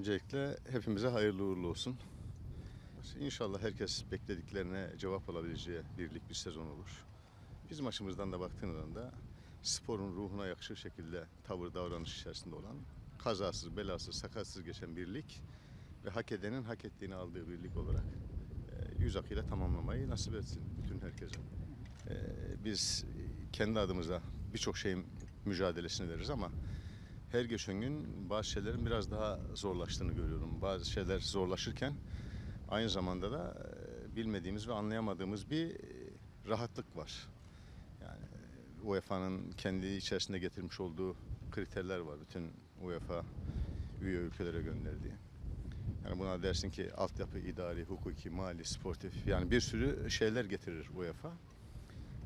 Öncelikle hepimize hayırlı uğurlu olsun. İnşallah herkes beklediklerine cevap alabileceği birlik bir sezon olur. Bizim açımızdan da baktığında sporun ruhuna yakışır şekilde tavır davranış içerisinde olan kazasız, belasız, sakatsız geçen birlik ve hak edenin hak ettiğini aldığı birlik olarak e, yüz akıyla tamamlamayı nasip etsin bütün herkese. E, Biz kendi adımıza birçok şeyin mücadelesini veririz ama her geçen gün bazı şeylerin biraz daha zorlaştığını görüyorum. Bazı şeyler zorlaşırken aynı zamanda da e, bilmediğimiz ve anlayamadığımız bir e, rahatlık var. Yani e, UEFA'nın kendi içerisinde getirmiş olduğu kriterler var. Bütün UEFA üye ülkelere gönderdiği. Yani buna dersin ki altyapı, idari, hukuki, mali, sportif yani bir sürü şeyler getirir UEFA.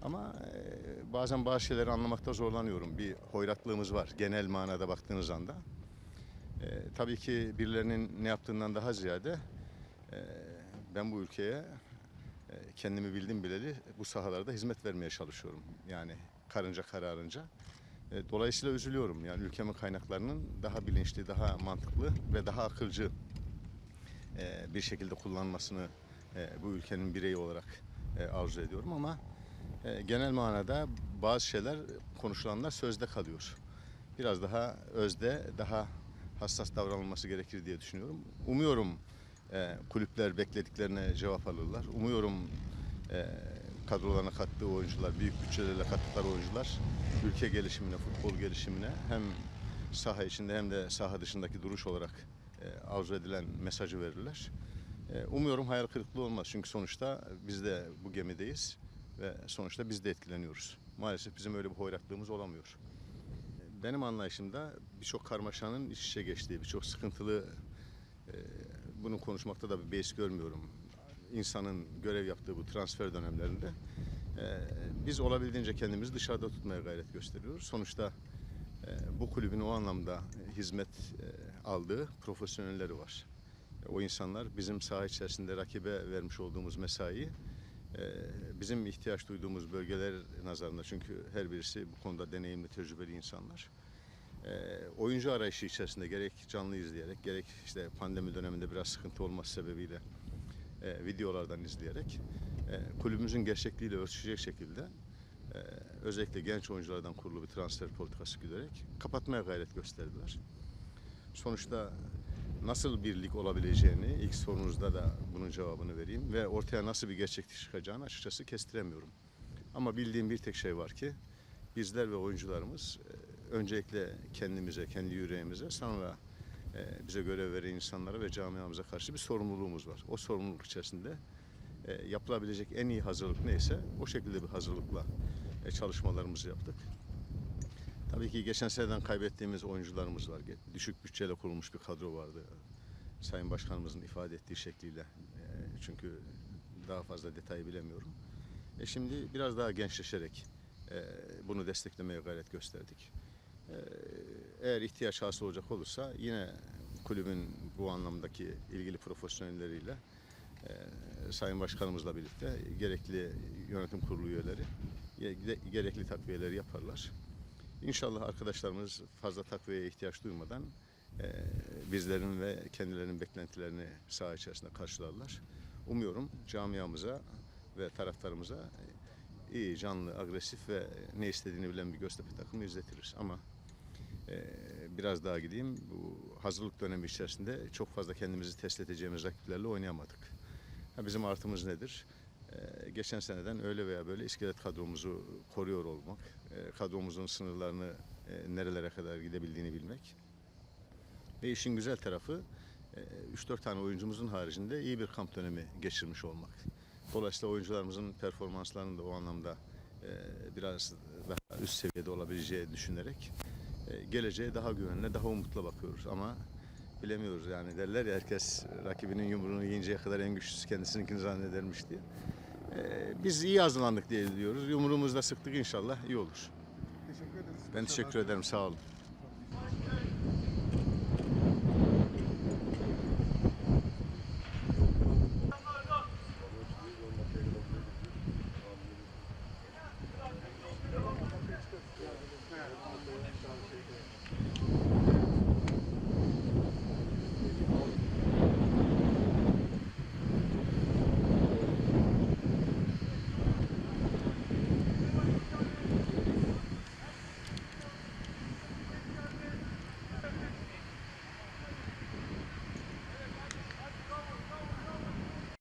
Ama e, bazen bazı şeyleri anlamakta zorlanıyorum. Bir hoyratlığımız var genel manada baktığınız anda. E, tabii ki birilerinin ne yaptığından daha ziyade e, ben bu ülkeye e, kendimi bildim bileli bu sahalarda hizmet vermeye çalışıyorum. Yani karınca kararınca. E, dolayısıyla üzülüyorum. Yani ülkemin kaynaklarının daha bilinçli, daha mantıklı ve daha akılcı e, bir şekilde kullanmasını e, bu ülkenin bireyi olarak e, arzu ediyorum ama genel manada bazı şeyler konuşulanlar sözde kalıyor. Biraz daha özde, daha hassas davranılması gerekir diye düşünüyorum. Umuyorum e, kulüpler beklediklerine cevap alırlar. Umuyorum e, kadrolarına kattığı oyuncular, büyük bütçelerle kattıkları oyuncular ülke gelişimine, futbol gelişimine hem saha içinde hem de saha dışındaki duruş olarak e, arzu edilen mesajı verirler. E, umuyorum hayal kırıklığı olmaz çünkü sonuçta biz de bu gemideyiz ve sonuçta biz de etkileniyoruz. Maalesef bizim öyle bir hoyratlığımız olamıyor. Benim anlayışımda birçok karmaşanın iç içe geçtiği, birçok sıkıntılı e, bunu konuşmakta da bir beis görmüyorum. İnsanın görev yaptığı bu transfer dönemlerinde e, biz olabildiğince kendimizi dışarıda tutmaya gayret gösteriyoruz. Sonuçta e, bu kulübün o anlamda hizmet aldığı profesyonelleri var. O insanlar bizim saha içerisinde rakibe vermiş olduğumuz mesaiyi bizim ihtiyaç duyduğumuz bölgeler nazarında çünkü her birisi bu konuda deneyimli, tecrübeli insanlar. E, oyuncu arayışı içerisinde gerek canlı izleyerek gerek işte pandemi döneminde biraz sıkıntı olması sebebiyle e, videolardan izleyerek e, kulübümüzün gerçekliğiyle ölçüşecek şekilde e, özellikle genç oyunculardan kurulu bir transfer politikası güderek kapatmaya gayret gösterdiler. Sonuçta nasıl bir lig olabileceğini ilk sorunuzda da bunun cevabını vereyim ve ortaya nasıl bir gerçeklik çıkacağını açıkçası kestiremiyorum. Ama bildiğim bir tek şey var ki bizler ve oyuncularımız e, öncelikle kendimize, kendi yüreğimize sonra e, bize görev veren insanlara ve camiamıza karşı bir sorumluluğumuz var. O sorumluluk içerisinde e, yapılabilecek en iyi hazırlık neyse o şekilde bir hazırlıkla çalışmalarımızı yaptık. Tabii ki geçen seneden kaybettiğimiz oyuncularımız var. Düşük bütçeyle kurulmuş bir kadro vardı. Sayın Başkanımızın ifade ettiği şekliyle. E, Çünkü daha fazla detayı bilemiyorum. E şimdi biraz daha gençleşerek e, bunu desteklemeye gayret gösterdik. E, Eğer ihtiyaç hasıl olacak olursa yine kulübün bu anlamdaki ilgili profesyonelleriyle e, Sayın Başkanımızla birlikte gerekli yönetim kurulu üyeleri ge- gerekli takviyeleri yaparlar. İnşallah arkadaşlarımız fazla takviyeye ihtiyaç duymadan e, bizlerin ve kendilerinin beklentilerini saha içerisinde karşılarlar. Umuyorum camiamıza ve taraftarımıza e, iyi, canlı, agresif ve ne istediğini bilen bir Göztepe takımı izletiriz. Ama e, biraz daha gideyim. Bu hazırlık dönemi içerisinde çok fazla kendimizi test edeceğimiz rakiplerle oynayamadık. Ha, bizim artımız nedir? Ee, geçen seneden öyle veya böyle iskelet kadromuzu koruyor olmak, e, kadromuzun sınırlarını e, nerelere kadar gidebildiğini bilmek. Ve işin güzel tarafı e, 3-4 tane oyuncumuzun haricinde iyi bir kamp dönemi geçirmiş olmak. Dolayısıyla oyuncularımızın performanslarının da o anlamda e, biraz daha üst seviyede olabileceği düşünerek e, geleceğe daha güvenle, daha umutla bakıyoruz. Ama bilemiyoruz yani derler ya herkes rakibinin yumruğunu yiyinceye kadar en güçlüsü kendisininkini zannedermiş diye. Ee, biz iyi hazırlandık diye diyoruz. Yumruğumuzda sıktık inşallah iyi olur. Teşekkür ederiz. Ben teşekkür ederim sağ olun.